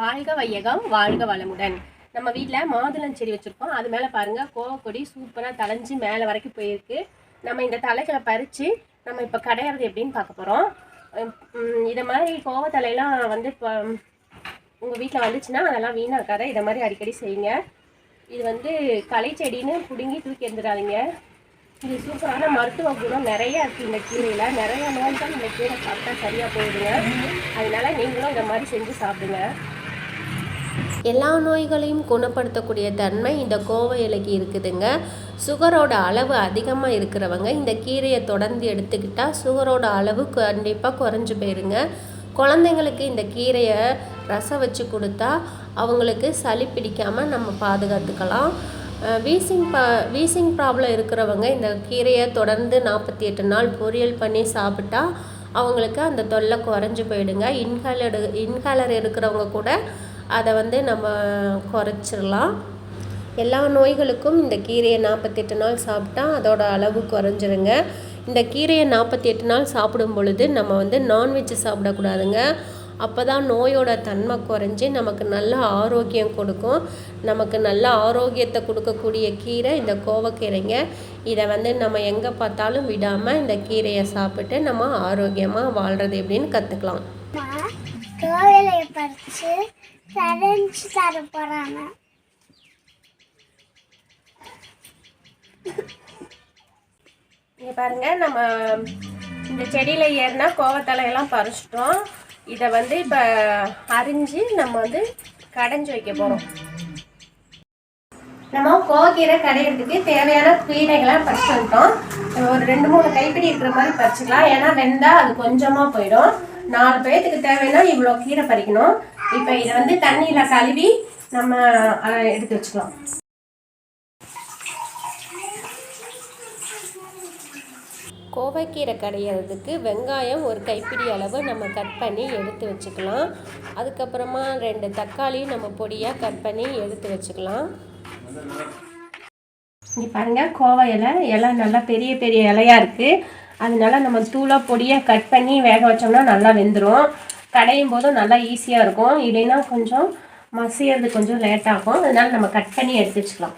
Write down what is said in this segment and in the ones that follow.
வாழ்க வையகம் வாழ்க வளமுடன். நம்ம வீட்டில் மாதுளம் செடி வச்சுருக்கோம். அது மேலே பாருங்கள் கோவக்கொடி சூப்பராக தளைஞ்சு மேலே வரைக்கும் போயிருக்கு. நம்ம இந்த தலைகளை பறித்து நம்ம இப்போ கடையிறது எப்படின்னு பார்க்க போகிறோம் இதை மாதிரி கோவத்தலையெல்லாம் வந்து இப்போ உங்கள் வீட்டில் வந்துச்சுன்னா அதெல்லாம் வீணாக்காத. இதை மாதிரி அடிக்கடி செய்யுங்க. இது வந்து களை செடின்னு பிடுங்கி தூக்கி எழுந்துடாதீங்க இது சூப்பரான மருத்துவ குணம் நிறைய இருக்குது இந்த கீரையில். நிறைய நோய்கள் இந்த கீரை சாப்பிட்டா சரியாக போயிடுங்க. அதனால நீங்களும் இந்த மாதிரி செஞ்சு சாப்பிடுங்க. எல்லா நோய்களையும் குணப்படுத்தக்கூடிய தன்மை இந்த கோவை இலைக்கு இருக்குதுங்க. சுகரோட அளவு அதிகமாக இருக்கிறவங்க இந்த கீரையை தொடர்ந்து எடுத்துக்கிட்டால் சுகரோட அளவு கண்டிப்பாக குறைஞ்சி போயிருங்க. குழந்தைங்களுக்கு இந்த கீரையை ரசம் வச்சு கொடுத்தா அவங்களுக்கு சளி பிடிக்காமல் நம்ம பாதுகாத்துக்கலாம். வீசிங் ப வீசிங் ப்ராப்ளம் இருக்கிறவங்க இந்த கீரையை தொடர்ந்து நாற்பத்தி எட்டு நாள் பொரியல் பண்ணி சாப்பிட்டா அவங்களுக்கு அந்த தொல்லை குறைஞ்சி போயிடுங்க. இன்ஹேலர் இன்ஹாலர் இருக்கிறவங்க கூட அதை வந்து நம்ம குறைச்சிடலாம். எல்லா நோய்களுக்கும் இந்த கீரையை நாற்பத்தெட்டு நாள் சாப்பிட்டா அதோட அளவு குறைஞ்சிருங்க. இந்த கீரையை நாற்பத்தி எட்டு நாள் சாப்பிடும் பொழுது நம்ம வந்து நான்வெஜ் சாப்பிடக்கூடாதுங்க. அப்போ தான் நோயோட தன்மை குறைஞ்சி நமக்கு நல்ல ஆரோக்கியம் கொடுக்கும். நமக்கு நல்ல ஆரோக்கியத்தை கொடுக்கக்கூடிய கீரை இந்த கோவக்கீரைங்க. இதை வந்து நம்ம எங்கே பார்த்தாலும் விடாமல் இந்த கீரையை சாப்பிட்டு நம்ம ஆரோக்கியமாக வாழ்கிறது எப்படின்னு கற்றுக்கலாம் கோவிலை பறிச்சு கரைஞ்சி தர போகிறாங்க இங்கே பாருங்கள் நம்ம இந்த செடியில் ஏறினா கோவத்தலையெல்லாம் பறிச்சிட்டோம். இதை வந்து இப்போ அரிஞ்சு நம்ம வந்து கடைஞ்சி வைக்க போகிறோம் நம்ம கோவக்கீரை கடையிறதுக்கு தேவையான கீரைகளை பறிச்சு வந்துட்டோம். ஒரு ரெண்டு மூணு கைப்பிடி இருக்கிற மாதிரி பறிச்சுக்கலாம். ஏன்னா வெந்தால் அது கொஞ்சமாக போயிடும். நாலு பேர்த்துக்கு தேவைன்னா இவ்வளோ கீரை பறிக்கணும். இப்போ இதை வந்து தண்ணியில் கழுவி நம்ம எடுத்து வச்சுக்கலாம். கோவைக்கீரை கடையிறதுக்கு வெங்காயம் ஒரு கைப்பிடி அளவு நம்ம கட் பண்ணி எடுத்து வச்சுக்கலாம். அதுக்கப்புறமா ரெண்டு தக்காளி நம்ம பொடியாக கட் பண்ணி எடுத்து வச்சுக்கலாம். இங்கே பாருங்க கோவை இலை இலை நல்லா பெரிய பெரிய இலையா இருக்கு. அதனால நம்ம தூளாக பொடியாக கட் பண்ணி வேக வச்சோம்னா நல்லா வெந்துடும் கடையும் போதும் நல்லா ஈஸியாக இருக்கும். இல்லைன்னா கொஞ்சம் மசியறது கொஞ்சம் லேட்டாகும் அதனால் அதனால நம்ம கட் பண்ணி எடுத்து வச்சுக்கலாம்.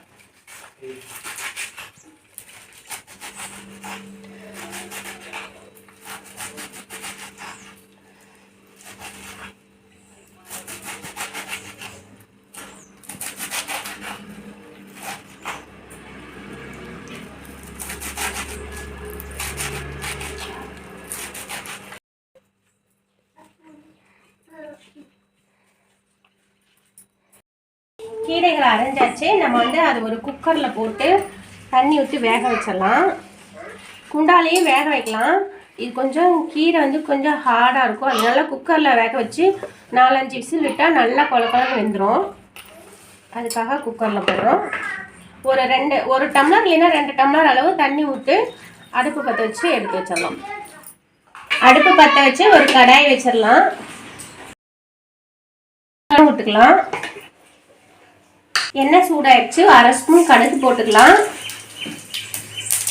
கீரைகளை அரைஞ்சாச்சு. நம்ம வந்து அது ஒரு குக்கரில் போட்டு தண்ணி ஊற்றி வேக வச்சிடலாம். குண்டாலேயே வேக வைக்கலாம். இது கொஞ்சம் கீரை வந்து கொஞ்சம் ஹார்டாக இருக்கும். அதனால குக்கரில் வேக வச்சு நாலஞ்சு விசில் விட்டால் நல்லா கொல கொலன்னு வெந்துடும் அதுக்காக குக்கரில் போடுறோம். ஒரு ரெண்டு ஒரு டம்ளர் இல்லைன்னா ரெண்டு டம்ளர் அளவு தண்ணி விட்டு அடுப்பு பற்ற வச்சு எடுத்து வச்சிடலாம். அடுப்பு பற்ற வச்சு ஒரு கடாய் வச்சிடலாம். விட்டுக்கலாம் எண்ணெய் சூடாயிடுச்சு. அரை ஸ்பூன் கடுகு போட்டுக்கலாம்.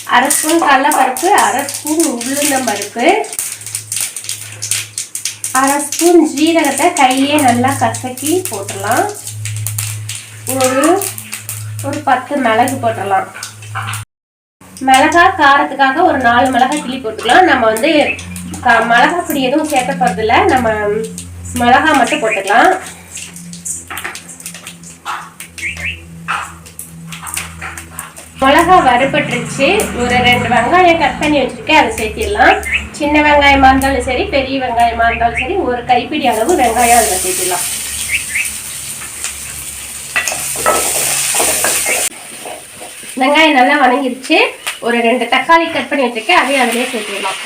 அரை ஸ்பூன் கடலப்பருப்பு அரை ஸ்பூன் உளுந்தம் பருப்பு அரை ஸ்பூன் ஜீரகத்தை கையிலே நல்லா கசக்கி போட்டுடலாம். ஒரு ஒரு பத்து மிளகு போட்டுடலாம். மிளகா காரத்துக்காக ஒரு நாலு மிளகாய் கிளி போட்டுக்கலாம். நம்ம வந்து க- மிளகாய் பொடி எதுவும் சேர்க்க போகிறதில்ல நம்ம மிளகா மட்டும் போட்டுக்கலாம். மிளகா வறுபட்டுருச்சு. ஒரு ரெண்டு வெங்காயம் கட் பண்ணி வச்சிருக்கேன். அதை சேர்த்திடலாம். சின்ன வெங்காயமா இருந்தாலும் சரி பெரிய வெங்காயமா இருந்தாலும் சரி ஒரு கைப்பிடி அளவு வெங்காயம் அதில் சேர்த்திடலாம். வெங்காயம் நல்லா வணங்கிருச்சு. ஒரு ரெண்டு தக்காளி கட் பண்ணி வச்சிருக்கேன். அதையும் அதிலே சேர்த்திடலாம்.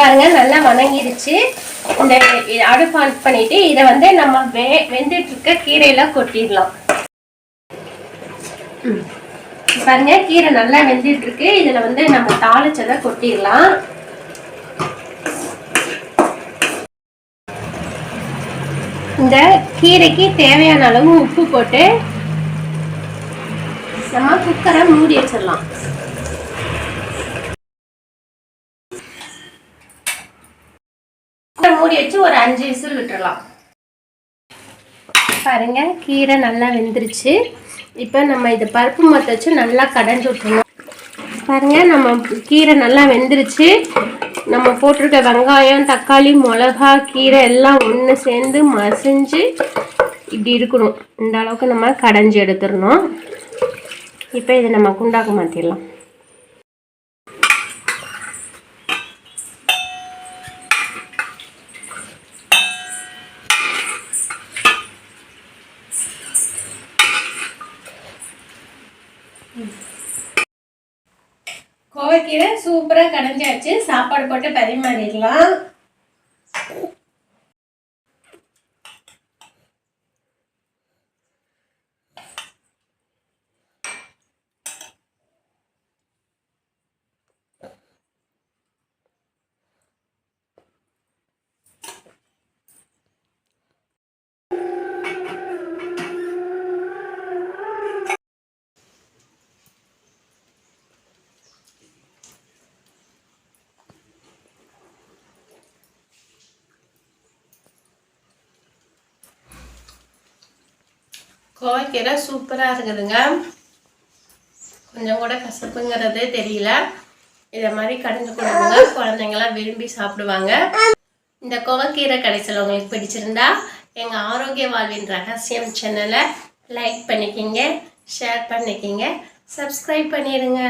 பாருங்க நல்லா வணங்கிருச்சு. இந்த அடுப்பு ஆன் பண்ணிட்டு இதை வந்து நம்ம வே வெந்துட்டு இருக்க கீரையில கொட்டிடலாம். பாருங்க கீரை நல்லா வெந்துட்டு இருக்கு இதுல வந்து நம்ம தாளிச்சதை கொட்டிடலாம். இந்த கீரைக்கு தேவையான அளவு உப்பு போட்டு நம்ம குக்கரை மூடி வச்சிடலாம். மூடி வச்சு ஒரு அஞ்சு விசில் விட்டுறலாம். பாருங்க கீரை நல்லா வெந்துருச்சு. இப்போ நம்ம இதை பருப்பு மொத்த வச்சு நல்லா கடைஞ்சி விட்டுருணும் பாருங்க நம்ம கீரை நல்லா வெந்துருச்சு. நம்ம போட்டிருக்க வெங்காயம் தக்காளி மிளகா கீரை எல்லாம் ஒன்று சேர்ந்து மசிஞ்சு இப்படி இருக்கணும். இந்த அளவுக்கு நம்ம கடைஞ்சி எடுத்துடணும். இப்போ இதை நம்ம குண்டாக்கு மாற்றிடலாம் கோவைக்கீரை சூப்பராக கடைஞ்சாச்சு. சாப்பாடு போட்டு பரிமாறிடலாம். கோவைக்கீரை சூப்பராக இருக்குதுங்க. கொஞ்சம் கூட கசப்புங்கிறதே தெரியல. இதை மாதிரி கடைஞ்சு கொடுங்க குழந்தைங்களாம் விரும்பி சாப்பிடுவாங்க. இந்த கோவைக்கீரை கடைசியில் உங்களுக்கு பிடிச்சிருந்தா எங்கள் ஆரோக்கிய வாழ்வின் ரகசியம் சேனலை லைக் பண்ணிக்கிங்க ஷேர் பண்ணிக்கிங்க சப்ஸ்கிரைப் பண்ணிடுங்க.